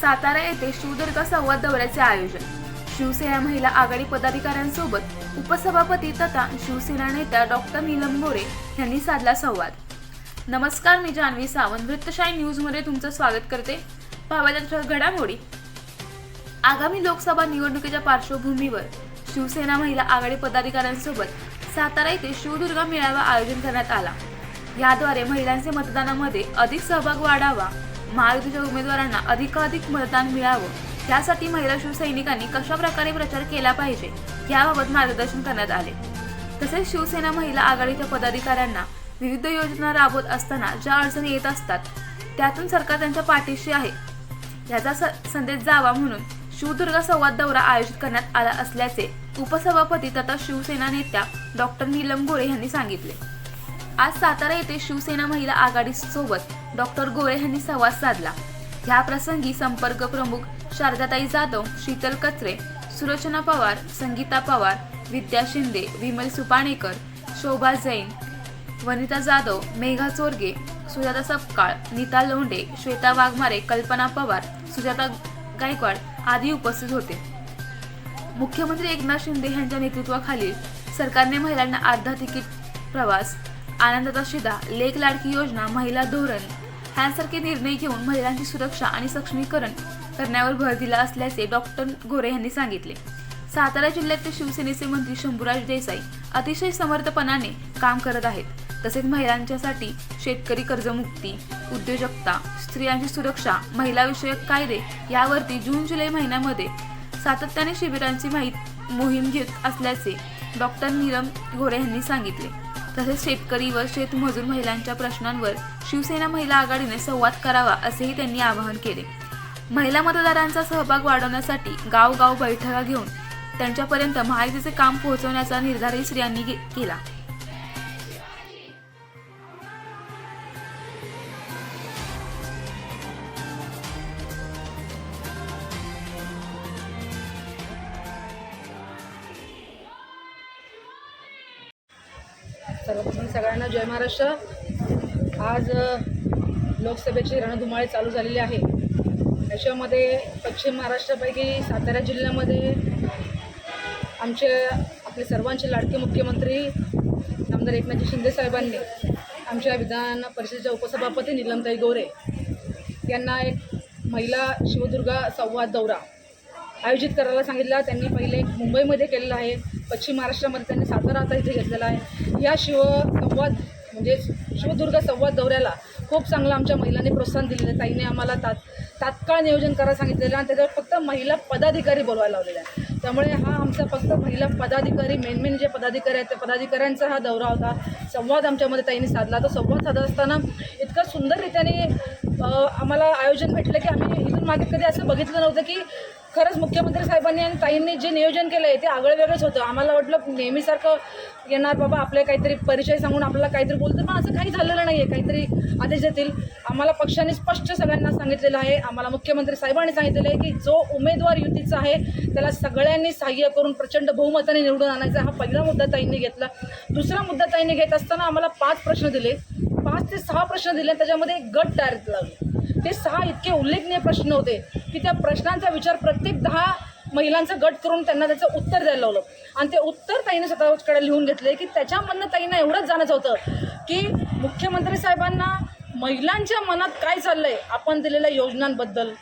सातारा येथे शिवदुर्ग संवाद दौऱ्याचे आयोजन. शिवसेना महिला आघाडी पदाधिकाऱ्यांसोबत उपसभापती तथा शिवसेना नेत्या डॉक्टर नीलम गोरे यांनी साधला संवाद. नमस्कार मी जान्हवी सावंत. वृत्तशाही न्यूजमध्ये तुमचं स्वागत करते. पाहाव्या घडामोडी. आगामी लोकसभा निवडणुकीच्या पार्श्वभूमीवर शिवसेना महिला आघाडी पदाधिकाऱ्यांसोबत सातारा येथे शिवदुर्गा मेळावा आयोजन करण्यात आला. याद्वारे महिलांचे मतदानामध्ये अधिक सहभाग वाढावा महायुतीच्या उमेदवारांना अधिकाधिक मतदान मिळावं. यासाठी महिला शिवसैनिकांनी कशा प्रकारे प्रचार केला पाहिजे याबाबत मार्गदर्शन करण्यात आले. तसेच शिवसेना महिला आघाडीच्या पदाधिकाऱ्यांना विविध योजना राबवत असताना ज्या अडचणी येत असतात त्यातून सरकार त्यांच्या पाठीशी आहे. याचा स- संदेश जावा म्हणून शिवदुर्गा संवाद दौरा आयोजित करण्यात आला असल्याचे उपसभापती तथा शिवसेना नेत्या डॉक्टर नीलम गोरे यांनी सांगितले. आज सातारा येथे शिवसेना महिला आघाडी सोबत डॉक्टर गोरे यांनी संवाद साधला. या प्रसंगी संपर्क प्रमुख शारदाताई जाधव शीतल कचरे सुरचना पवार संगीता पवार विद्या शिंदे विमल सुपाणेकर शोभा जैन वनिता जाधव मेघा चोरगे सुजाता सपकाळ नीता लोंढे श्वेता वाघमारे कल्पना पवार सुजाता गायकवाड आदी उपस्थित होते. मुख्यमंत्री एकनाथ शिंदे यांच्या नेतृत्वाखालील सरकारने महिलांना अर्धा तिकीट प्रवास आनंदाचा शिदा लेख लाडकी योजना महिला धोरण ह्यांसारखे निर्णय घेऊन महिलांची सुरक्षा आणि सक्षमीकरण करण्यावर भर दिला असल्याचे डॉक्टर गोरे यांनी सांगितले. सातारा जिल्ह्यातील शिवसेनेचे मंत्री शंभूराज देसाई अतिशय समर्थपणाने काम करत आहेत. तसेच महिलांच्यासाठी शेतकरी कर्जमुक्ती उद्योजकता स्त्रियांची सुरक्षा महिलाविषयक कायदे यावरती जून जुलै महिन्यामध्ये सातत्याने शिबिरांची माहिती मोहीम घेत असल्याचे डॉक्टर नीलम गोरे यांनी सांगितले. तसेच शेतकरी व शेतमजूर महिलांच्या प्रश्नांवर शिवसेना महिला आघाडीने संवाद करावा असेही त्यांनी आवाहन केले. महिला मतदारांचा सहभाग वाढवण्यासाठी गावगाव बैठका घेऊन त्यांच्यापर्यंत माहितीचे काम पोहोचवण्याचा निर्धारही स्त्रियांनी केला. सर्वप्रथम सगळ्यांना जय महाराष्ट्र. आज लोकसभेची रणधुमाळी चालू झालेली आहे. याच्यामध्ये पश्चिम महाराष्ट्रापैकी सातारा जिल्ह्यामध्ये आमचे आपले सर्वांचे लाडके मुख्यमंत्री आमदार एकनाथजी शिंदे साहेबांनी आमच्या विधान परिषदेच्या उपसभापती निलमताई गोरे यांना एक महिला शिवदुर्गा संवाद दौरा आयोजित करायला सांगितला. त्यांनी पहिले मुंबईमध्ये केलेलं आहे. पश्चिम महाराष्ट्रामध्ये त्यांनी सातारा आता इथे घेतलेला आहे. या शिव संवाद म्हणजे शिवदुर्ग संवाद दौऱ्याला खूप चांगलं आमच्या महिलांनी प्रोत्साहन दिलेलं आहे. ताईने आम्हाला तात तात्काळ नियोजन करायला सांगितलेलं आहे आणि त्याच्यावर फक्त महिला पदाधिकारी बोलवायला लावलेला आहे त्यामुळे हा आमचा फक्त महिला पदाधिकारी मेन मेन जे पदाधिकारी आहेत त्या पदाधिकाऱ्यांचा हा दौरा होता. संवाद आमच्यामध्ये ताईने साधला. तो संवाद साधत असताना इतकं सुंदररित्याने आम्हाला आयोजन भेटलं की आम्ही इथून मागे कधी असं बघितलं नव्हतं की खरंच मुख्यमंत्री साहेबांनी आणि ताईंनी जे नियोजन केलं आहे ते आगळं वेगळंच होतं. आम्हाला वाटलं नेहमीसारखं येणार बाबा आपले काहीतरी परिचय सांगून आपल्याला काहीतरी बोलतं पण असं काही झालेलं नाही आहे काहीतरी आदेश देतील. आम्हाला पक्षाने स्पष्ट सगळ्यांना सांगितलेलं आहे. आम्हाला मुख्यमंत्री साहेबांनी सांगितलेलं आहे की जो उमेदवार युतीचा आहे त्याला सगळ्यांनी सहाय्य करून प्रचंड बहुमताने निवडून आणायचा हा पहिला मुद्दा ताईंनी घेतला. दुसरा मुद्दा ताईंनी घेत असताना आम्हाला पाच प्रश्न दिले. पाच ते सहा प्रश्न दिले त्याच्यामध्ये एक गट तयार लागले. ते सहा इतके उल्लेखनीय प्रश्न होते की त्या प्रश्नांचा विचार प्रत्येक दहा महिलांचा गट करून त्यांना त्याचं उत्तर द्यायला लावलं. आणि ते उत्तर ताईने स्वतःकडे लिहून घेतले की त्याच्यामधनं ताईंना एवढंच जाणंच होतं की मुख्यमंत्री साहेबांना महिलांच्या मनात काय चाललं आहे आपण दिलेल्या योजनांबद्दल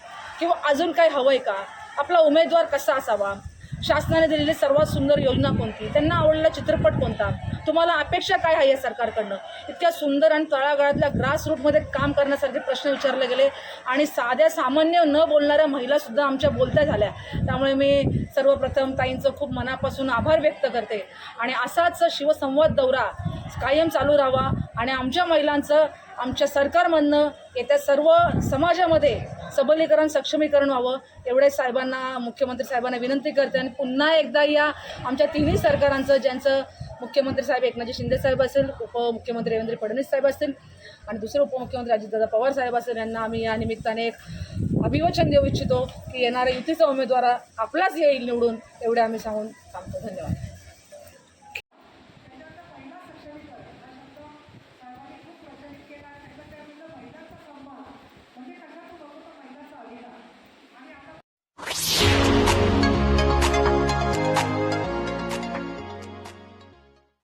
किंवा अजून काय हवं आहे का? आपला उमेदवार कसा असावा? शासनाने दिलेली सर्वात सुंदर योजना कोणती? त्यांना आवडलेला चित्रपट कोणता? तुम्हाला अपेक्षा काय आहे या सरकारकडनं? इतक्या सुंदर आणि तळागाळातल्या ग्रास रूटमध्ये काम करण्यासारखे प्रश्न विचारले गेले आणि साध्या सामान्य न बोलणाऱ्या महिलासुद्धा आमच्या बोलत्या झाल्या. त्यामुळे मी सर्वप्रथम ताईंचं खूप मनापासून आभार व्यक्त करते. आणि असाच शिवसंवाद दौरा कायम चालू राहावा आणि आमच्या महिलांचं आमच्या सरकारमधनं येत्या सर्व समाजामध्ये सबलीकरण सक्षमीकरण व्हावं एवढे साहेबांना मुख्यमंत्री साहेबांना विनंती करते. आणि पुन्हा एकदा या आमच्या तिन्ही सरकारांचं ज्यांचं मुख्यमंत्री साहेब एकनाथजी शिंदे साहेब असेल उपमुख्यमंत्री देवेंद्र फडणवीस साहेब असतील आणि दुसरे उपमुख्यमंत्री अजितदादा पवार साहेब असेल यांना आम्ही या निमित्ताने एक अभिवचन देऊ इच्छितो की येणाऱ्या युतीचा उमेदवार आपलाच येईल निवडून एवढे आम्ही सांगून सांगतो. धन्यवाद.